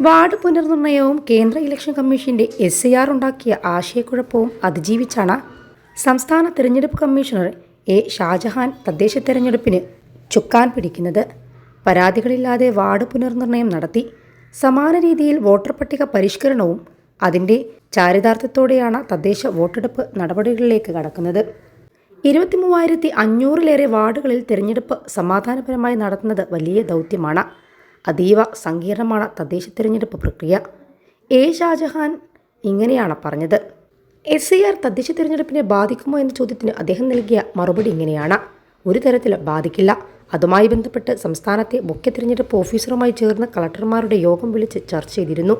Ward പുനർനിർണയവും കേന്ദ്ര election കമ്മീഷന്റെ S I R ഉണ്ടാക്കിയ ആശയക്കുഴപ്പവും അതിജീവിച്ചാണ് സംസ്ഥാന തിരഞ്ഞെടുപ്പ് കമ്മീഷണർ എ ഷാജഹാൻ തദ്ദേശ തെരഞ്ഞെടുപ്പിന് ചുക്കാൻ പിടിക്കുന്നത്. പരാതികളില്ലാതെ വാർഡ് പുനർനിർണയം നടത്തി സമാന രീതിയിൽ വോട്ടർ പട്ടിക പരിഷ്കരണവും അതിന്റെ ചാരിതാർത്ഥ്യത്തോടെയാണ് തദ്ദേശ വോട്ടെടുപ്പ് നടപടികളിലേക്ക് കടക്കുന്നത്. ഇരുപത്തി മൂവായിരത്തി അഞ്ഞൂറിലേറെ വാർഡുകളിൽ തിരഞ്ഞെടുപ്പ് സമാധാനപരമായി നടത്തുന്നത് വലിയ ദൗത്യമാണ്. അതീവ സങ്കീർണമാണ് തദ്ദേശ തിരഞ്ഞെടുപ്പ് പ്രക്രിയ. എ. ഷാജഹാൻ ഇങ്ങനെയാണ് പറഞ്ഞത്. എസ്. സി ആർ തദ്ദേശ തിരഞ്ഞെടുപ്പിനെ ബാധിക്കുമോ എന്ന ചോദ്യത്തിന് അദ്ദേഹം നൽകിയ മറുപടി ഇങ്ങനെയാണ്. ഒരു തരത്തിലും ബാധിക്കില്ല. അതുമായി ബന്ധപ്പെട്ട് സംസ്ഥാനത്തെ മുഖ്യ തിരഞ്ഞെടുപ്പ് ഓഫീസറുമായി ചേർന്ന കളക്ടർമാരുടെ യോഗം വിളിച്ച് ചർച്ച ചെയ്തിരുന്നു.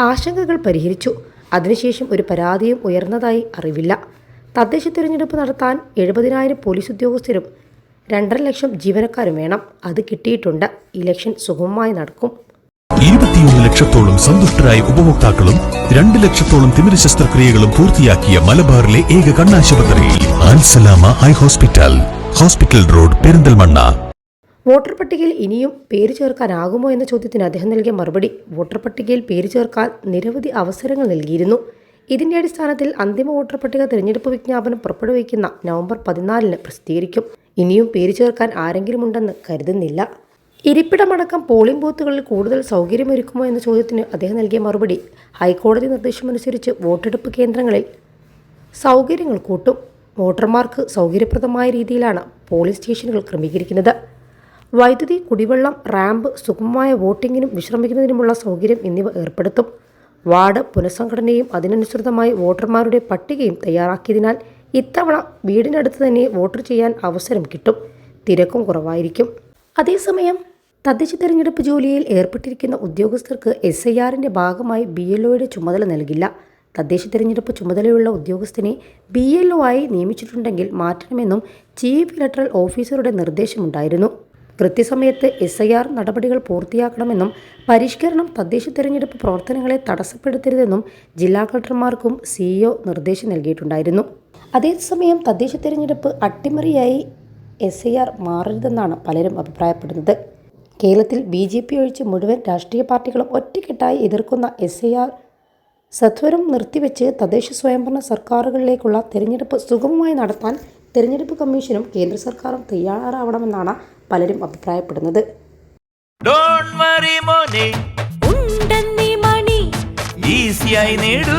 ആശങ്കകൾ പരിഹരിച്ചു. അതിനുശേഷം ഒരു പരാതിയും ഉയർന്നതായി അറിവില്ല. തദ്ദേശ തിരഞ്ഞെടുപ്പ് നടത്താൻ എഴുപതിനായിരം പോലീസ് ഉദ്യോഗസ്ഥരും രണ്ടര ലക്ഷം ജീവനക്കാരും വേണം. അത് കിട്ടിയിട്ടുണ്ട്. ഇലക്ഷൻ സുഗമമായി നടക്കും. ഇരുപത്തിയൊന്ന് ലക്ഷത്തോളം സന്തുഷ്ടരായ ഉപഭോക്താക്കളും രണ്ട് ലക്ഷത്തോളം തിമിര ശസ്ത്രക്രിയകളും പൂർത്തിയാക്കിയ മലബാറിലെ ഏക കണ്ണാശുപത്രി ആൻസലാമ eye hospital hospital road Perinthalmanna. Voter പട്ടികയിൽ ഇനിയും പേര് ചേർക്കാനാകുമോ എന്ന ചോദ്യത്തിന് അദ്ദേഹം നൽകിയ മറുപടി വോട്ടർ പട്ടികയിൽ പേര് ചേർക്കാൻ നിരവധി അവസരങ്ങൾ നൽകിയിരുന്നു. ഇതിന്റെ അടിസ്ഥാനത്തിൽ അന്തിമ വോട്ടർ പട്ടിക തിരഞ്ഞെടുപ്പ് വിജ്ഞാപനം പുറപ്പെടുവിക്കുന്ന നവംബർ പതിനാലിന് പ്രസിദ്ധീകരിക്കും. ഇനിയും പേര് ചേർക്കാൻ ആരെങ്കിലും ഉണ്ടെന്ന് കരുതുന്നില്ല. ഇരിപ്പിടമടക്കം പോളിംഗ് ബൂത്തുകളിൽ കൂടുതൽ സൗകര്യമൊരുക്കുമോ എന്ന ചോദ്യത്തിന് അദ്ദേഹം നൽകിയ മറുപടി ഹൈക്കോടതി നിർദ്ദേശമനുസരിച്ച് വോട്ടെടുപ്പ് കേന്ദ്രങ്ങളിൽ സൗകര്യങ്ങൾ കൂട്ടും. വോട്ടർമാർക്ക് സൗകര്യപ്രദമായ രീതിയിലാണ് പോളിംഗ് സ്റ്റേഷനുകൾ ക്രമീകരിക്കുന്നത്. വൈദ്യുതി കുടിവെള്ളം റാമ്പ് സുഗമമായ വോട്ടിങ്ങിനും വിശ്രമിക്കുന്നതിനുമുള്ള സൗകര്യം എന്നിവ ഏർപ്പെടുത്തും. വാർഡ് പുനഃസംഘടനയും അതിനനുസൃതമായി വോട്ടർമാരുടെ പട്ടികയും തയ്യാറാക്കിയതിനാൽ ഇത്തവണ വീടിനടുത്ത് തന്നെ വോട്ട് ചെയ്യാൻ അവസരം കിട്ടും. തിരക്കും കുറവായിരിക്കും. അതേസമയം തദ്ദേശ തെരഞ്ഞെടുപ്പ് ജോലിയിൽ ഏർപ്പെട്ടിരിക്കുന്ന ഉദ്യോഗസ്ഥർക്ക് എസ് ഐ ആറിന്റെ ഭാഗമായി ബി എൽ ഒയുടെ ചുമതല നൽകില്ല. തദ്ദേശ തെരഞ്ഞെടുപ്പ് ചുമതലയുള്ള ഉദ്യോഗസ്ഥനെ ബി എൽ ഒ ആയി നിയമിച്ചിട്ടുണ്ടെങ്കിൽ മാറ്റണമെന്നും ചീഫ് ഇലക്ട്രൽ ഓഫീസറുടെ നിർദ്ദേശമുണ്ടായിരുന്നു. കൃത്യസമയത്ത് എസ് ഐ ആർ നടപടികൾ പൂർത്തിയാക്കണമെന്നും പരിഷ്കരണം തദ്ദേശ തെരഞ്ഞെടുപ്പ് പ്രവർത്തനങ്ങളെ തടസ്സപ്പെടുത്തരുതെന്നും ജില്ലാ കളക്ടർമാർക്കും സിഇഒ നിർദ്ദേശം നൽകിയിട്ടുണ്ടായിരുന്നു. അതേസമയം തദ്ദേശ തിരഞ്ഞെടുപ്പ് അട്ടിമറിയായി എസ് ഐ ആർ മാറരുതെന്നാണ് പലരും അഭിപ്രായപ്പെടുന്നത്. കേരളത്തിൽ ബി ജെ പി ഒഴിച്ച് മുഴുവൻ രാഷ്ട്രീയ പാർട്ടികളും ഒറ്റക്കെട്ടായി എതിർക്കുന്ന എസ് ഐ ആർ സത്വരം നിർത്തിവെച്ച് തദ്ദേശ സ്വയംഭരണ സർക്കാരുകളിലേക്കുള്ള തെരഞ്ഞെടുപ്പ് സുഗമമായി നടത്താൻ തെരഞ്ഞെടുപ്പ് കമ്മീഷനും കേന്ദ്ര സർക്കാരും തയ്യാറാവണമെന്നാണ് പലരും അഭിപ്രായപ്പെടുന്നത്. ഡോണ്ട് വറി മോനെ. ഉണ്ടെന്നീ മണി. ഈസിയായി നേടൂ.